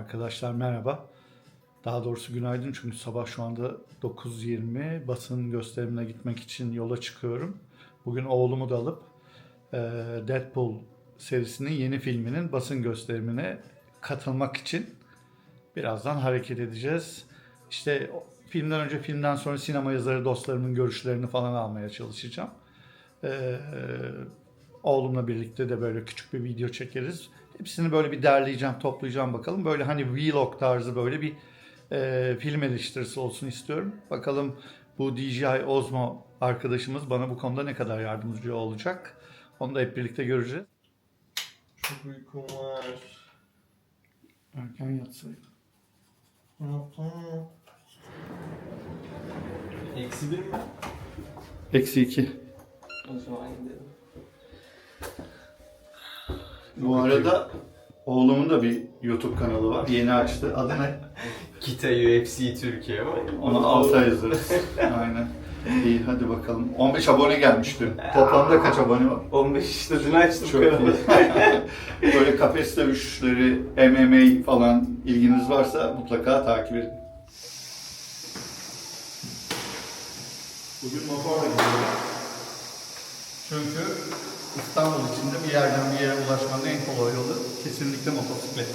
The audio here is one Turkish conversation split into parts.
Arkadaşlar merhaba. Daha doğrusu günaydın çünkü sabah şu anda 9.20 basın gösterimine gitmek için yola çıkıyorum. Bugün oğlumu da alıp e, Deadpool serisinin yeni filminin basın gösterimine katılmak için birazdan hareket edeceğiz. İşte filmden önce filmden sonra sinema yazarı dostlarımın görüşlerini falan almaya çalışacağım. Ee, oğlumla birlikte de böyle küçük bir video çekeriz. Hepsini böyle bir derleyeceğim, toplayacağım bakalım. Böyle hani vlog tarzı böyle bir e, film eleştirisi olsun istiyorum. Bakalım bu DJI Osmo arkadaşımız bana bu konuda ne kadar yardımcı olacak. Onu da hep birlikte göreceğiz. Çok uykum var. Erken yatsaydı. Tamam. Eksi bir mi? Eksi iki. O zaman gidelim. Bu arada oğlumun da bir YouTube kanalı var. Yeni açtı. Adı ne? Kita UFC Türkiye var. Onu alta yazarız. Aynen. İyi hadi bakalım. 15 abone gelmiş dün. Toplamda kaç abone var? 15 işte dün açtım Çok kanalı. iyi. Böyle kafes dövüşleri, MMA falan ilginiz varsa mutlaka takip edin. Bugün motorla gidiyorum. Çünkü İstanbul içinde bir yerden bir yere ulaşmanın en kolay yolu kesinlikle motosiklet.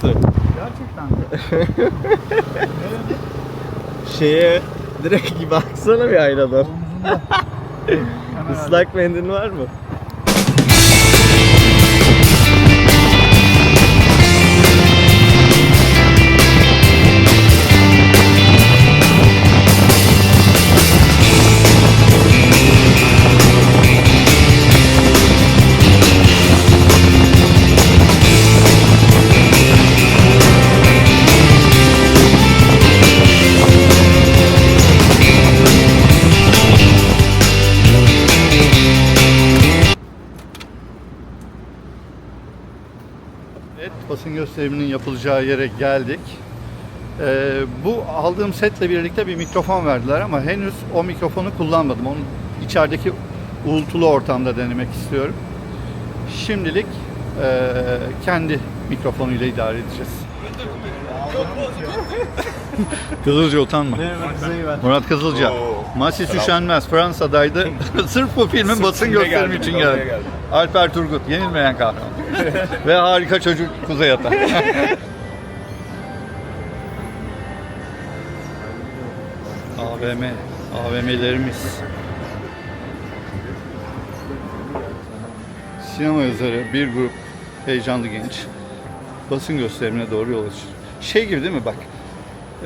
Sıçtı. Gerçekten de. Şeye direkt baksana bir aynadan. Islak mendil var mı? Evet, basın gösteriminin yapılacağı yere geldik. Ee, bu aldığım setle birlikte bir mikrofon verdiler ama henüz o mikrofonu kullanmadım. Onu içerideki uğultulu ortamda denemek istiyorum. Şimdilik eee, kendi mikrofonuyla idare edeceğiz. Kızılca utanma. Murat Kızılca. Masis Üşenmez Fransa'daydı. Sırf bu filmin basın gösterimi için geldi. Alper Turgut yenilmeyen kahraman. Ve harika çocuk Kuzey Ata. AVM, AVM'lerimiz. Sinema yazarı bir grup heyecanlı genç basın gösterimine doğru yol açıyor. Şey gibi değil mi bak?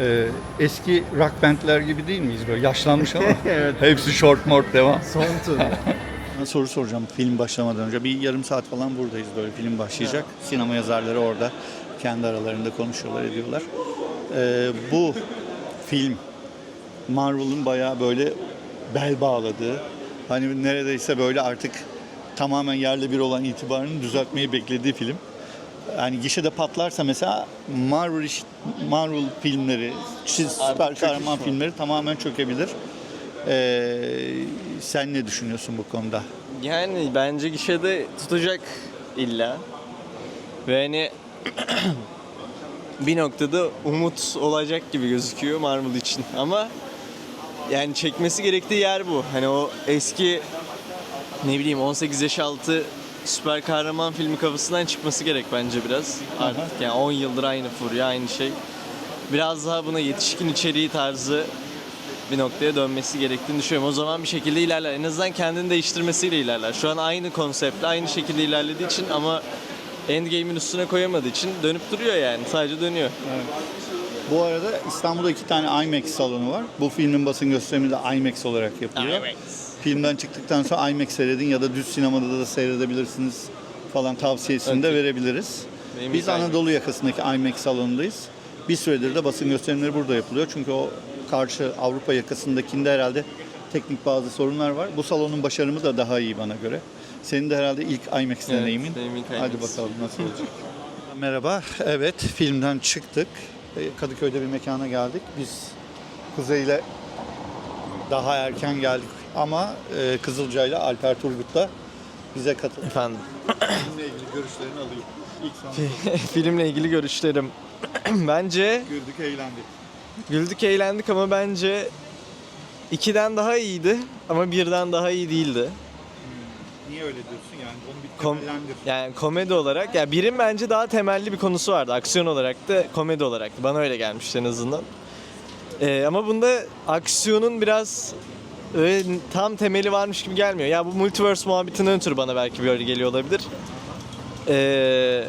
e, eski rock bandler gibi değil miyiz böyle yaşlanmış ama Evet. hepsi short mort devam. Son tur. Soru soracağım film başlamadan önce. Bir yarım saat falan buradayız böyle film başlayacak. Sinema yazarları orada kendi aralarında konuşuyorlar ediyorlar. Ee, bu film Marvel'ın bayağı böyle bel bağladığı hani neredeyse böyle artık tamamen yerle bir olan itibarını düzeltmeyi beklediği film. Yani gişede patlarsa mesela Marvel iş- Marvel filmleri, süper çöküş kahraman filmleri tamamen çökebilir. Ee, sen ne düşünüyorsun bu konuda? Yani bence gişede tutacak illa. Ve hani bir noktada umut olacak gibi gözüküyor Marvel için. Ama yani çekmesi gerektiği yer bu. Hani o eski ne bileyim 18 yaş altı süper kahraman filmi kafasından çıkması gerek bence biraz. Artık yani 10 yıldır aynı furya aynı şey. Biraz daha buna yetişkin içeriği tarzı bir noktaya dönmesi gerektiğini düşünüyorum. O zaman bir şekilde ilerler. En azından kendini değiştirmesiyle ilerler. Şu an aynı konseptle aynı şekilde ilerlediği için ama Endgame'in üstüne koyamadığı için dönüp duruyor yani. Sadece dönüyor. Bu arada İstanbul'da iki tane IMAX salonu var. Bu filmin basın gösterimi de IMAX olarak yapılıyor. IMAX. filmden çıktıktan sonra IMAX seyredin ya da düz sinemada da seyredebilirsiniz falan tavsiyesini de Okey. verebiliriz. Benim Biz. Anadolu yakasındaki IMAX salonundayız. Bir süredir de basın gösterimleri burada yapılıyor. Çünkü o karşı Avrupa yakasındakinde herhalde teknik bazı sorunlar var. Bu salonun başarımı da daha iyi bana göre. Senin de herhalde ilk IMAX Evet, deneyimin. Hadi bakalım nasıl olacak. Merhaba. Evet, filmden çıktık. E, Kadıköy'de bir mekana geldik. Biz Kuzey ile daha erken geldik ama e, Kızılca ile Alper Turgut'la bize katıldı. Efendim. Filmle ilgili görüşlerini alayım. İlk Filmle ilgili görüşlerim. bence güldük, eğlendik. Güldük eğlendik ama bence ikiden daha iyiydi ama birden daha iyi değildi. Niye öyle diyorsun yani? Onu bir Kom- temellendir. Yani komedi olarak ya birin bence daha temelli bir konusu vardı. Aksiyon olarak da komedi olarak da. Bana öyle gelmişti en azından. Ee, ama bunda aksiyonun biraz öyle tam temeli varmış gibi gelmiyor. Ya bu multiverse muhabbetinden ötürü bana belki böyle geliyor olabilir. Ee,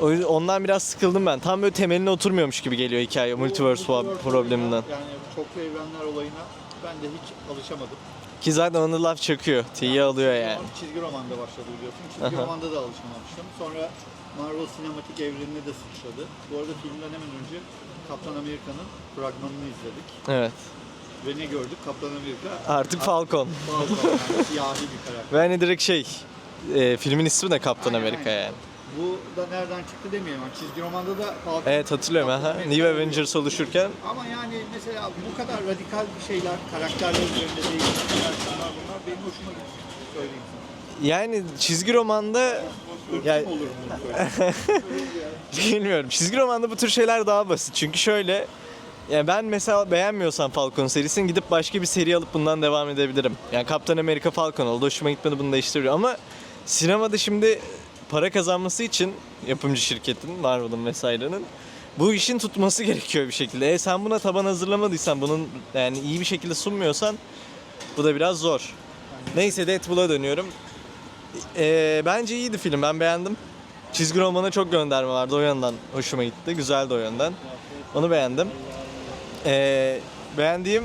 o yüzden ondan biraz sıkıldım ben. Tam böyle temeline oturmuyormuş gibi geliyor hikaye multiverse muhabbet probleminden. Yani çoklu evrenler olayına ben de hiç alışamadım. Ki zaten onu laf çakıyor. T'yi alıyor yani. Çizgi romanda başladı biliyorsun. Çizgi Aha. romanda da alışamamıştım. Sonra Marvel sinematik evrenine de sıçradı. Bu arada filmden hemen önce Kaptan Amerika'nın fragmanını izledik. Evet. Ve ne gördük? Kaptan Amerika Artık Falcon. Falcon yani siyahi bir karakter. Ve hani direkt şey e, filmin ismi de Kaptan Aynen, Amerika aynen. yani. Bu da nereden çıktı demeyelim. ama Çizgi romanda da Falcon. Evet hatırlıyorum. Aha. New Avengers oluşurken Ama yani mesela bu kadar radikal bir şeyler, karakterler üzerinde değişiklikler, şunlar bunlar benim hoşuma gitti. Söyleyeyim sana. yani çizgi romanda yani söyle. bilmiyorum. Çizgi romanda bu tür şeyler daha basit. Çünkü şöyle yani ben mesela beğenmiyorsam Falcon serisini gidip başka bir seri alıp bundan devam edebilirim. Yani Kaptan Amerika Falcon oldu. Hoşuma gitmedi bunu değiştiriyor. Ama sinemada şimdi para kazanması için yapımcı şirketin, Marvel'ın vesairenin bu işin tutması gerekiyor bir şekilde. E sen buna taban hazırlamadıysan, bunun yani iyi bir şekilde sunmuyorsan bu da biraz zor. Neyse Deadpool'a dönüyorum. Ee, bence iyiydi film. Ben beğendim. Çizgi romana çok gönderme vardı. O yönden hoşuma gitti. Güzeldi o yönden. Onu beğendim. Ee, beğendiğim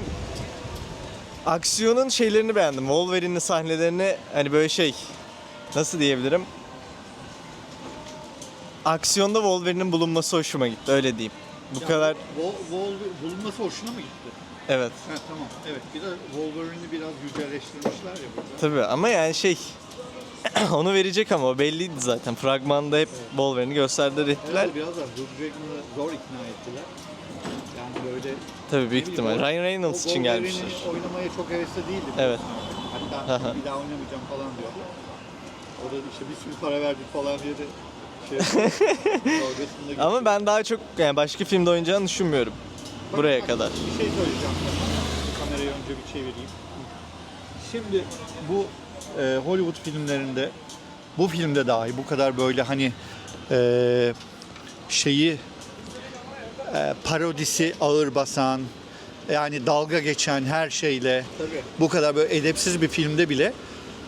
aksiyonun şeylerini beğendim. Wolverine'in sahnelerini hani böyle şey nasıl diyebilirim? Aksiyonda Wolverine'in bulunması hoşuma gitti. Öyle diyeyim. Bu kadar Wol, Wol, bulunması hoşuna mı gitti? evet. Ha, tamam. Evet. Bir de Wolverine'i biraz yücelleştirmişler ya burada. Tabii ama yani şey onu verecek ama o belliydi zaten. Fragmanda hep Wolverine'i gösterdiler ettiler. Herhalde biraz da Hugh Jackman'ı zor ikna ettiler. Yani böyle... Tabii büyük ne ihtimal. Ryan Reynolds o için Wolverine'i gelmiştir. oynamaya çok hevesli değildi. Evet. Hatta Aha. bir daha oynamayacağım falan diyordu. O da işte bir sürü para verdik falan diye de. Ama ben daha çok yani başka filmde oynayacağını düşünmüyorum. Buraya bak, kadar. Bir şey söyleyeceğim sana. Kamerayı önce bir çevireyim. Şimdi bu e, Hollywood filmlerinde bu filmde dahi bu kadar böyle hani e, şeyi e, parodisi ağır basan yani dalga geçen her şeyle bu kadar böyle edepsiz bir filmde bile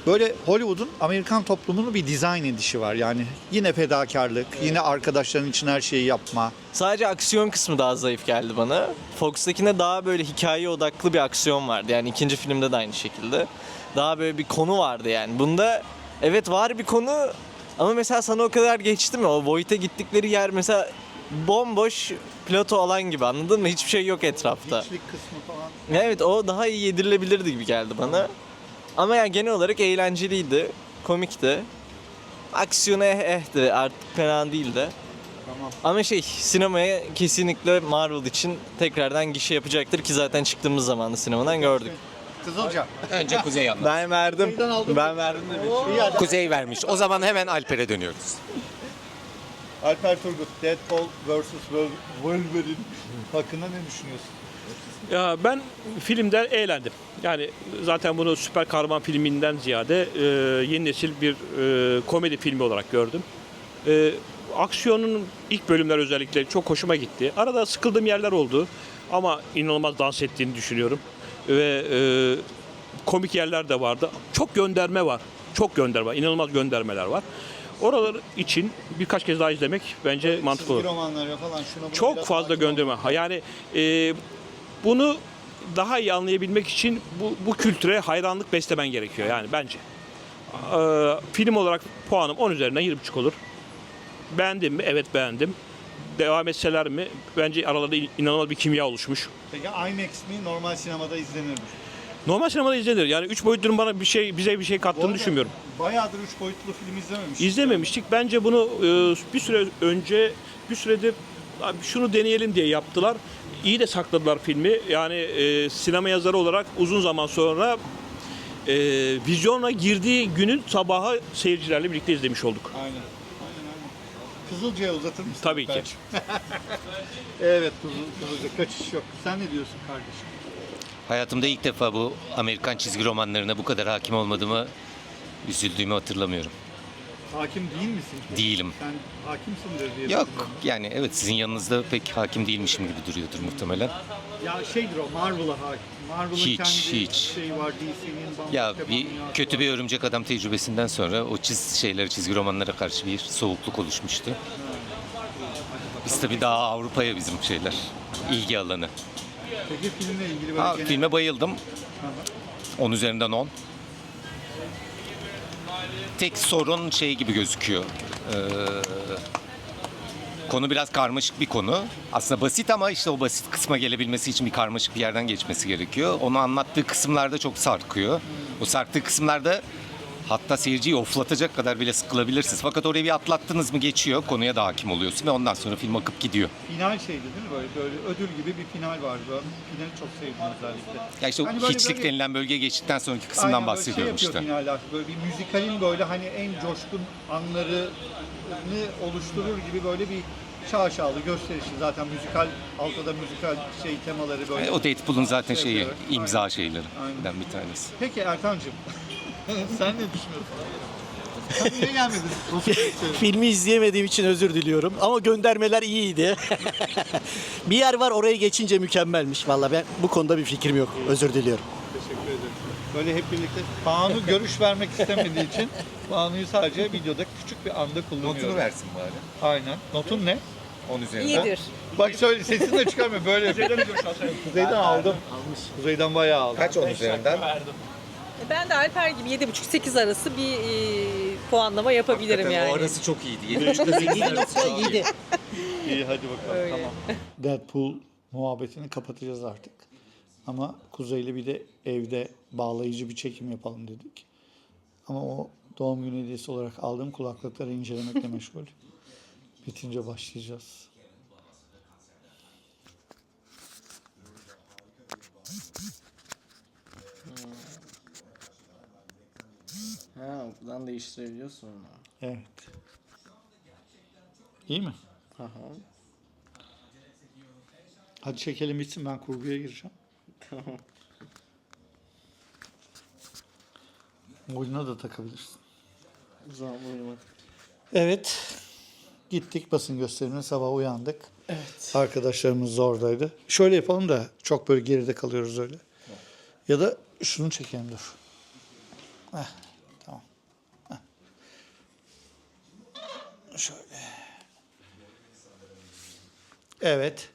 böyle Hollywood'un Amerikan toplumunu bir dizayn edişi var. Yani yine fedakarlık, yine arkadaşların için her şeyi yapma. Sadece aksiyon kısmı daha zayıf geldi bana. Fox'takinde daha böyle hikaye odaklı bir aksiyon vardı. Yani ikinci filmde de aynı şekilde. Daha böyle bir konu vardı yani. Bunda evet var bir konu ama mesela sana o kadar geçti mi? O Voight'e gittikleri yer mesela bomboş plato alan gibi anladın mı? Hiçbir şey yok etrafta. Hiçlik kısmı falan. Evet o daha iyi yedirilebilirdi gibi geldi bana. Ama yani genel olarak eğlenceliydi, komikti. Aksiyonu eh ehti artık fena değildi. Tamam. Ama şey sinemaya kesinlikle Marvel için tekrardan gişe yapacaktır ki zaten çıktığımız zaman da sinemadan gördük. Kızılca. Önce Kuzey anlat. Ben verdim. Kuzey'den aldım. Ben verdim de hadi. Kuzey vermiş. O zaman hemen Alper'e dönüyoruz. Alper Turgut, Deadpool vs. Wolverine hakkında ne düşünüyorsun? Ya ben filmden eğlendim. Yani zaten bunu süper kahraman filminden ziyade e, yeni nesil bir e, komedi filmi olarak gördüm. E, aksiyonun ilk bölümler özellikle çok hoşuma gitti. Arada sıkıldığım yerler oldu ama inanılmaz dans ettiğini düşünüyorum. Ve e, komik yerler de vardı. Çok gönderme var. Çok gönderme, var. inanılmaz göndermeler var. Oralar için birkaç kez daha izlemek bence mantıklı olur. Romanlara falan şuna buna Çok biraz fazla hakim gönderme. olmak. Ha, Yani e, bunu daha iyi anlayabilmek için bu, bu kültüre hayranlık beslemen gerekiyor yani bence. Ee, film olarak puanım 10 üzerinden 7,5 olur. Beğendim mi? Evet beğendim. Devam etseler mi? Bence aralarında inanılmaz bir kimya oluşmuş. Peki IMAX mi normal sinemada izlenir mi? Normal sinemada izlenir. Yani 3 boyutlunun bana bir şey bize bir şey Bu kattığını arada düşünmüyorum. Bayağıdır 3 boyutlu film izlememiş. İzlememiştik. Bence bunu e, bir süre önce bir süredir abi şunu deneyelim diye yaptılar. İyi de sakladılar filmi. Yani e, sinema yazarı olarak uzun zaman sonra e, vizyona girdiği günün sabahı seyircilerle birlikte izlemiş olduk. Aynen. Aynen aynen. Kızılca'ya uzatır mısın? Tabii ki. Evet Kızıl, Kızılca kaçış yok. Sen ne diyorsun kardeşim? Hayatımda ilk defa bu Amerikan çizgi romanlarına bu kadar hakim olmadığımı üzüldüğümü hatırlamıyorum. Hakim değil misin? Değilim. Sen hakimsindir diye Yok düşünüyorum. yani evet sizin yanınızda pek hakim değilmişim gibi duruyordur muhtemelen. Ya şeydir o Marvel'a hakim. Marvel'ın Hiç, kendi hiç. şeyi var DC'nin bambaşka Ya bir dünyası kötü var. bir örümcek adam tecrübesinden sonra o çiz şeyler çizgi romanlara karşı bir soğukluk oluşmuştu. Biz tabii daha Avrupa'ya bizim şeyler ilgi alanı. Peki filmle ilgili böyle Ha, genel- filme bayıldım. 10 üzerinden 10. Tek sorun şey gibi gözüküyor. Ee, konu biraz karmaşık bir konu. Aslında basit ama işte o basit kısma gelebilmesi için bir karmaşık bir yerden geçmesi gerekiyor. Onu anlattığı kısımlarda çok sarkıyor. O sarktığı kısımlarda hatta seyirciyi oflatacak kadar bile sıkılabilirsiniz. Fakat orayı bir atlattınız mı geçiyor. Konuya da hakim oluyorsun ve ondan sonra film akıp gidiyor. Final şeydi değil mi? Böyle, böyle ödül gibi bir final vardı. Ben finali çok sevdim özellikle. Ya işte o Hani böyle- hiçlik böyle- denilen bölge geçtikten sonraki kısımdan Aynen böyle bahsediyorum şey işte. yapıyor finaller. Böyle bir müzikalin böyle hani en coşkun anlarını oluşturur gibi böyle bir şaşalı gösterişli. Zaten müzikal, altta da müzikal şey temaları böyle. Yani o Deadpool'un zaten Şey şeyi, yapıyor. imza Aynen. şeylerinden bir tanesi. Peki Erkan'cığım. Sen ne düşünüyorsun? Sen niye gelmedin? Filmi izleyemediğim için özür diliyorum. Ama göndermeler iyiydi. bir yer var oraya geçince mükemmelmiş. Valla ben bu konuda bir fikrim yok. Özür diliyorum. Teşekkür ederim. Böyle hep birlikte Banu görüş vermek istemediği için Banu'yu sadece videoda küçük bir anda kullanıyorum. versin bari. Aynen. Notun ne? 10 üzerinden. İyidir. Bak söyle sesini de çıkarmıyor böyle. Kuzeyden aldım. Kuzeyden bayağı aldım. Kaç 10 üzerinden? Ben de Alper gibi 7,5-8 arası bir e, puanlama yapabilirim yani. O arası çok iyiydi. 7.7. İyi hadi bakalım Öyle. tamam. Deadpool muhabbetini kapatacağız artık. Ama Kuzey'le bir de evde bağlayıcı bir çekim yapalım dedik. Ama o doğum günü hediyesi olarak aldığım kulaklıkları incelemekle meşgul. Bitince başlayacağız. Ha, buradan değiştirebiliyorsun onu. Evet. İyi mi? Aha. Hadi çekelim bitsin ben kurguya gireceğim. Tamam. Boynuna da takabilirsin. Zaman uyumadık. Evet. Gittik basın gösterimine sabah uyandık. Evet. Arkadaşlarımız da oradaydı. Şöyle yapalım da çok böyle geride kalıyoruz öyle. Ya da şunu çekelim dur. Heh, tamam. Heh. Şöyle. Evet.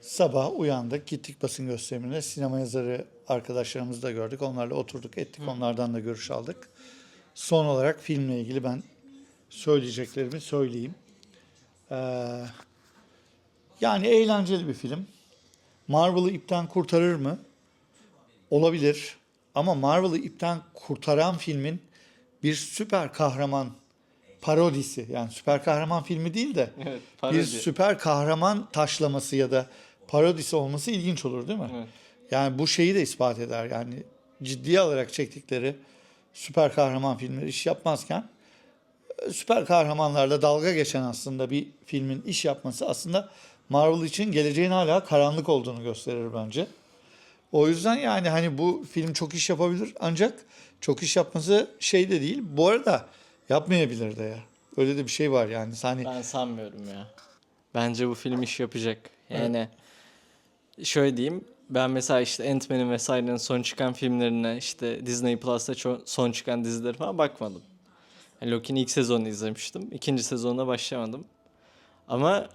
Sabah uyandık, gittik basın gösterimine. Sinema yazarı arkadaşlarımızı da gördük. Onlarla oturduk, ettik. Onlardan da görüş aldık. Son olarak filmle ilgili ben söyleyeceklerimi söyleyeyim. Ee, yani eğlenceli bir film. Marvel'ı ipten kurtarır mı? Olabilir. Ama Marvel'ı ipten kurtaran filmin bir süper kahraman parodisi. Yani süper kahraman filmi değil de Evet, bir süper kahraman taşlaması ya da parodisi olması ilginç olur değil mi? Evet. Yani bu şeyi de ispat eder. Yani ciddiye alarak çektikleri süper kahraman filmleri iş yapmazken süper kahramanlarla dalga geçen aslında bir filmin iş yapması aslında Marvel için geleceğin hala karanlık olduğunu gösterir bence. O yüzden yani hani bu film çok iş yapabilir ancak çok iş yapması şey de değil. Bu arada yapmayabilir de ya. Öyle de bir şey var yani. Hani Ben sanmıyorum ya. Bence bu film iş yapacak. Yani şöyle diyeyim. Ben mesela işte Ant-Man'in vesairenin son çıkan filmlerine işte Disney Plus'ta ço- son çıkan dizileri falan bakmadım. Yani Loki'nin ilk sezonunu izlemiştim. İkinci sezonuna başlamadım. Ama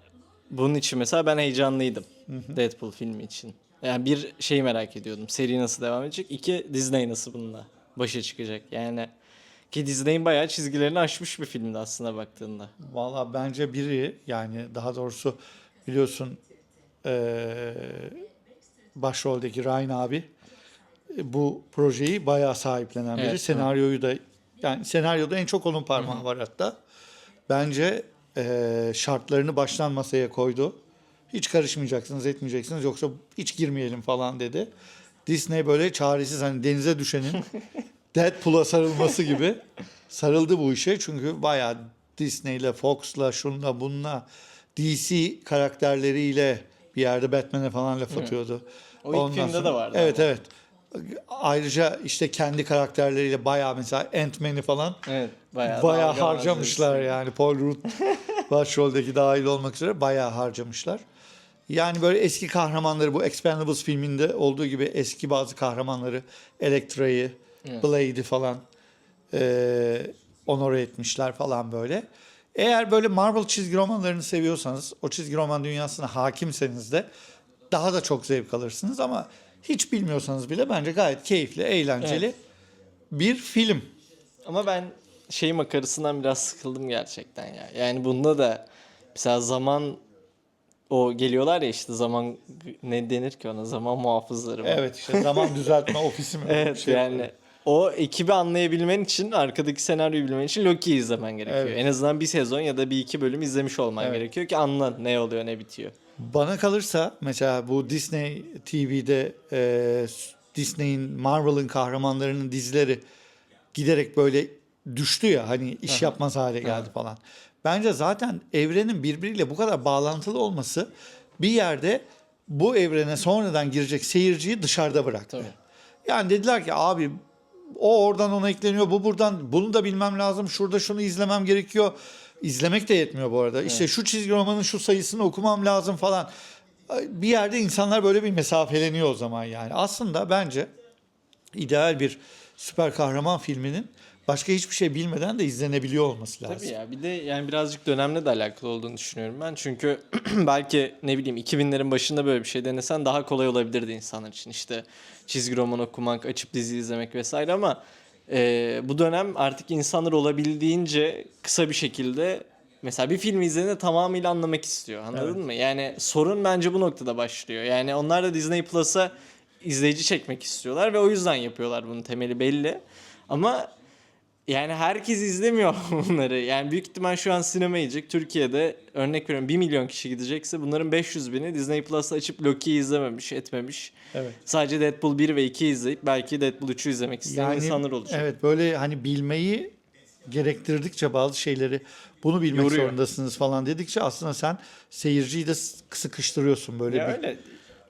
bunun için mesela ben heyecanlıydım. Deadpool filmi için. Yani bir şeyi merak ediyordum. Seri nasıl devam edecek? İki Disney nasıl bununla başa çıkacak? Yani ki Disney'in bayağı çizgilerini aşmış bir filmdi aslında baktığında. Valla bence biri yani daha doğrusu biliyorsun eee başroldeki Ryan abi e, bu projeyi bayağı sahiplenen biri. Evet, Senaryoyu da yani senaryoda en çok onun parmağı var hatta. Bence eee, şartlarını baştan masaya koydu. Hiç karışmayacaksınız, etmeyeceksiniz yoksa hiç girmeyelim falan dedi. Disney böyle çaresiz hani denize düşenin Deadpool'a sarılması gibi sarıldı bu işe. Çünkü bayağı Disney'le, Fox'la, şunla bununla DC karakterleriyle bir yerde Batman'e falan laf atıyordu. O ilk filmde de vardı Evet ama. evet. Ayrıca işte kendi karakterleriyle bayağı mesela Ant-Man'i falan Evet. Bayağı, bayağı dalga harcamışlar malzemesi. yani. Paul Rudd başroldeki dahil olmak üzere bayağı harcamışlar. Yani böyle eski kahramanları bu Expendables filminde olduğu gibi eski bazı kahramanları Elektra'yı, Blade'i falan eee onore etmişler falan böyle. Eğer böyle Marvel çizgi romanlarını seviyorsanız, o çizgi roman dünyasına hakimseniz de daha da çok zevk alırsınız ama hiç bilmiyorsanız bile bence gayet keyifli, eğlenceli Evet. bir film. Ama ben şey makarasından biraz sıkıldım gerçekten ya. Yani bunda da mesela zaman o geliyorlar ya işte zaman ne denir ki ona zaman muhafızları mı? Evet işte zaman düzeltme ofisi mi? Evet şey yani o ekibi anlayabilmen için arkadaki senaryoyu bilmen için Loki'yi izlemen gerekiyor. Evet. En azından bir sezon ya da bir iki bölüm izlemiş olman Evet. gerekiyor ki anla ne oluyor ne bitiyor. Bana kalırsa mesela bu Disney TV'de e, Disney'in Marvel'ın kahramanlarının dizileri giderek böyle düştü ya hani iş yapmaz hale geldi falan. Bence zaten evrenin birbiriyle bu kadar bağlantılı olması bir yerde bu evrene sonradan girecek seyirciyi dışarıda bıraktı. Tabii. Yani dediler ki abi o oradan ona ekleniyor, bu buradan bunu da bilmem lazım, şurada şunu izlemem gerekiyor. İzlemek de yetmiyor bu arada. İşte şu çizgi romanın şu sayısını okumam lazım falan. Bir yerde insanlar böyle bir mesafeleniyor o zaman yani. Aslında bence ideal bir süper kahraman filminin başka hiçbir şey bilmeden de izlenebiliyor olması lazım. Tabii ya bir de yani birazcık dönemle de alakalı olduğunu düşünüyorum ben. Çünkü belki ne bileyim 2000'lerin başında böyle bir şey denesen daha kolay olabilirdi insanlar için. İşte çizgi roman okumak, açıp dizi izlemek vesaire ama e, bu dönem artık insanlar olabildiğince kısa bir şekilde mesela bir film izlediğinde tamamıyla anlamak istiyor. Anladın mı? Yani sorun bence bu noktada başlıyor. Yani onlar da Disney Plus'a izleyici çekmek istiyorlar ve o yüzden yapıyorlar bunun temeli belli. Ama yani herkes izlemiyor bunları. Yani büyük ihtimal şu an sinema gidecek. Türkiye'de örnek veriyorum 1 milyon kişi gidecekse bunların 500 bini Disney Plus'ta açıp Loki'yi izlememiş, etmemiş. Evet. Sadece Deadpool 1 ve 2 izleyip belki Deadpool 3'ü izlemek isteyen insanlar olacak. Evet böyle hani bilmeyi gerektirdikçe bazı şeyleri bunu bilmek Yoruyor. zorundasınız falan dedikçe aslında sen seyirciyi de sıkıştırıyorsun böyle Ya bir. öyle.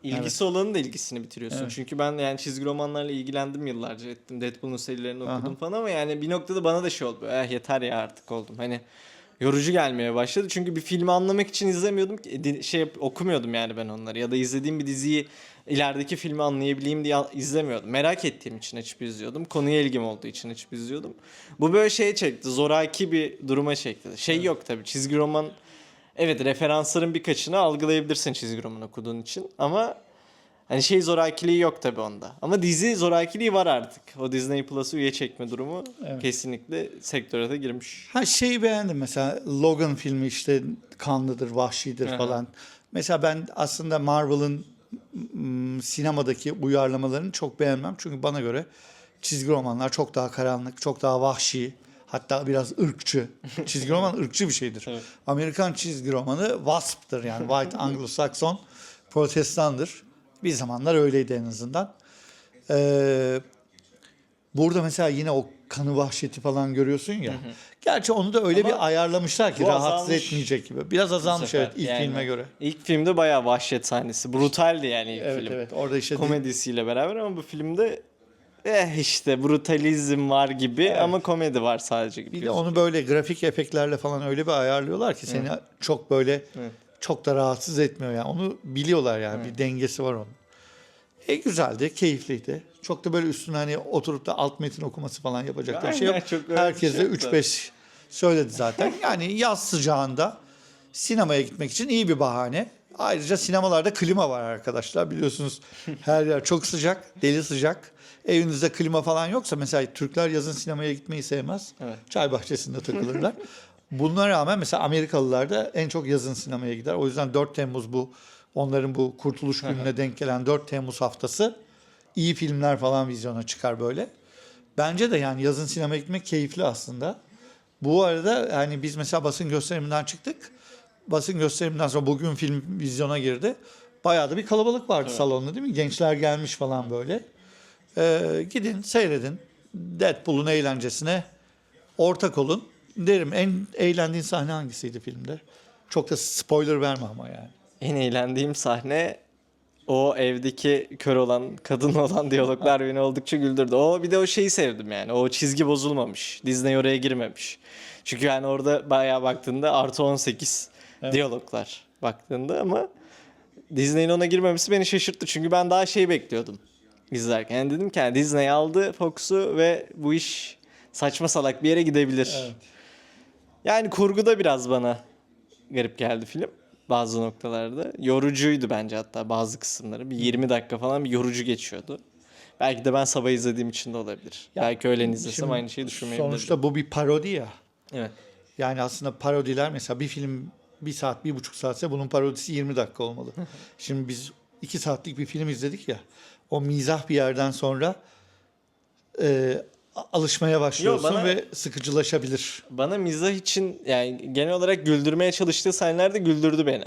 İlgisi olanın da ilgisini bitiriyorsun. Evet. Çünkü ben yani çizgi romanlarla ilgilendim yıllarca ettim. Deadpool'un serilerini okudum Aha. falan ama yani bir noktada bana da şey oldu. Eh yeter ya artık oldum. Hani yorucu gelmeye başladı. Çünkü bir filmi anlamak için izlemiyordum ki di- şey okumuyordum yani ben onları ya da izlediğim bir diziyi ilerideki filmi anlayabileyim diye izlemiyordum. Merak ettiğim için açıp izliyordum. Konuya ilgim olduğu için açıp izliyordum. Bu böyle şey çekti. Zoraki bir duruma çekti. Şey yok tabii. Çizgi roman Evet referansların birkaçını algılayabilirsin çizgi roman okuduğun için ama hani şey zorakiliği yok tabii onda. Ama dizi zorakiliği var artık. O Disney Plus'ı üye çekme durumu Evet. kesinlikle sektöre de girmiş. Ha şeyi beğendim mesela Logan filmi işte kanlıdır, vahşidir Aha. falan. Mesela ben aslında Marvel'ın sinemadaki uyarlamalarını çok beğenmem. Çünkü bana göre çizgi romanlar çok daha karanlık, çok daha vahşi. Hatta biraz ırkçı. Çizgi roman ırkçı bir şeydir. Evet. Amerikan çizgi romanı WASP'tır yani White Anglo-Saxon Protestandır. Bir zamanlar öyleydi en azından. Ee, burada mesela yine o kanı vahşeti falan görüyorsun ya. Gerçi onu da öyle Ama bir ayarlamışlar ki rahatsız azalmış etmeyecek gibi. Biraz azalmış evet ilk Yani filme göre. İlk filmde bayağı vahşet sahnesi. Brutaldi yani ilk Evet film. evet orada işte Komedisiyle beraber ama bu filmde eh işte brutalizm var gibi ama komedi var sadece gibi. bir de gözüküyor. onu böyle grafik efektlerle falan öyle bir ayarlıyorlar ki seni çok böyle Evet. çok da rahatsız etmiyor yani. Onu biliyorlar yani bir dengesi var onun. E güzeldi, keyifliydi. Çok da böyle üstüne hani oturup da alt metin okuması falan yapacaklar bir şey yok. Aynen, Herkes de yok da. 3-5 söyledi zaten. Yani yaz sıcağında sinemaya gitmek için iyi bir bahane. Ayrıca sinemalarda klima var arkadaşlar. Biliyorsunuz her yer çok sıcak, deli sıcak. Evinizde klima falan yoksa mesela Türkler yazın sinemaya gitmeyi sevmez. Evet. Çay bahçesinde takılırlar. Buna rağmen mesela Amerikalılar da en çok yazın sinemaya gider. O yüzden 4 Temmuz bu onların bu kurtuluş gününe denk gelen 4 Temmuz haftası iyi filmler falan vizyona çıkar böyle. Bence de yani yazın sinemaya gitmek keyifli aslında. Bu arada yani biz mesela basın gösteriminden çıktık. Basın gösteriminden sonra bugün film vizyona girdi. Bayağı da bir kalabalık vardı salonda değil mi? Gençler gelmiş falan böyle. Ee, gidin seyredin. Deadpool'un eğlencesine ortak olun. Derim en eğlendiğin sahne hangisiydi filmde? Çok da spoiler verme ama yani. En eğlendiğim sahne o evdeki kör olan, kadın olan diyaloglar beni oldukça güldürdü. O bir de o şeyi sevdim yani. O çizgi bozulmamış. Disney oraya girmemiş. Çünkü yani orada bayağı baktığında artı 18 diyaloglar baktığında ama Disney'in ona girmemesi beni şaşırttı. Çünkü ben daha şey bekliyordum izlerken. Yani dedim ki yani Disney aldı Fox'u ve bu iş saçma salak bir yere gidebilir. Yani kurguda biraz bana garip geldi film bazı noktalarda. Yorucuydu bence hatta bazı kısımları. Bir 20 dakika falan bir yorucu geçiyordu. Belki de ben sabah izlediğim için de olabilir. Belki öğlen izlesem aynı şeyi düşünmeyebilirim. Sonuçta bu bir parodi ya. Evet. Yani aslında parodiler mesela bir film bir saat, bir buçuk saatse bunun parodisi 20 dakika olmalı. Şimdi biz iki saatlik bir film izledik ya. O mizah bir yerden sonra e, alışmaya başlıyorsun bana- ve sıkıcılaşabilir. Bana mizah için yani genel olarak güldürmeye çalıştığı sahnelerde güldürdü beni.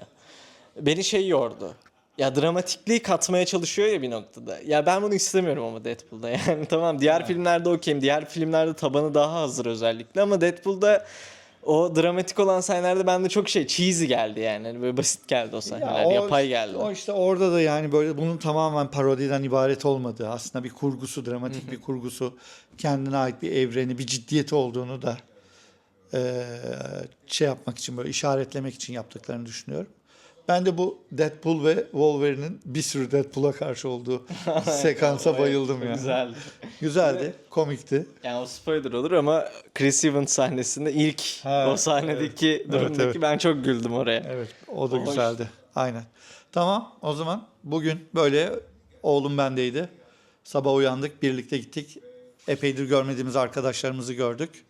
Beni şey yordu. Ya dramatikliği katmaya çalışıyor ya bir noktada. Ya ben bunu istemiyorum ama Deadpool'da. Yani tamam diğer filmlerde okeyim. Diğer filmlerde tabanı daha hazır özellikle ama Deadpool'da o dramatik olan sahnelerde bende çok şey cheesy geldi yani. Hani Böyle basit geldi o sahneler. o- yapay geldi. O işte orada da yani böyle bunun tamamen parodiden ibaret olmadığı aslında bir kurgusu, dramatik bir kurgusu, kendine ait bir evreni, bir ciddiyeti olduğunu da eee, şey yapmak için böyle işaretlemek için yaptıklarını düşünüyorum. Ben de bu Deadpool ve Wolverine'in bir sürü Deadpool'a karşı olduğu sekansa bayıldım yani. Güzeldi. Güzeldi, komikti. Yani o spoiler olur ama Chris Evans sahnesinde ilk Ha, o sahnedeki durumdaki evet. ben çok güldüm oraya. Evet, o da Hoş. güzeldi. Aynen. Tamam, o zaman bugün böyle oğlum bendeydi. Sabah uyandık, birlikte gittik. Epeydir görmediğimiz arkadaşlarımızı gördük.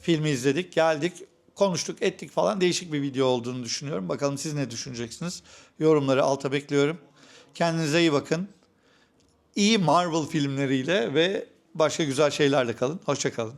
Filmi izledik, geldik, konuştuk, ettik falan. Değişik bir video olduğunu düşünüyorum. Bakalım siz ne düşüneceksiniz? Yorumları alta bekliyorum. Kendinize iyi bakın. İyi Marvel filmleriyle ve başka güzel şeylerle kalın. Hoşça kalın.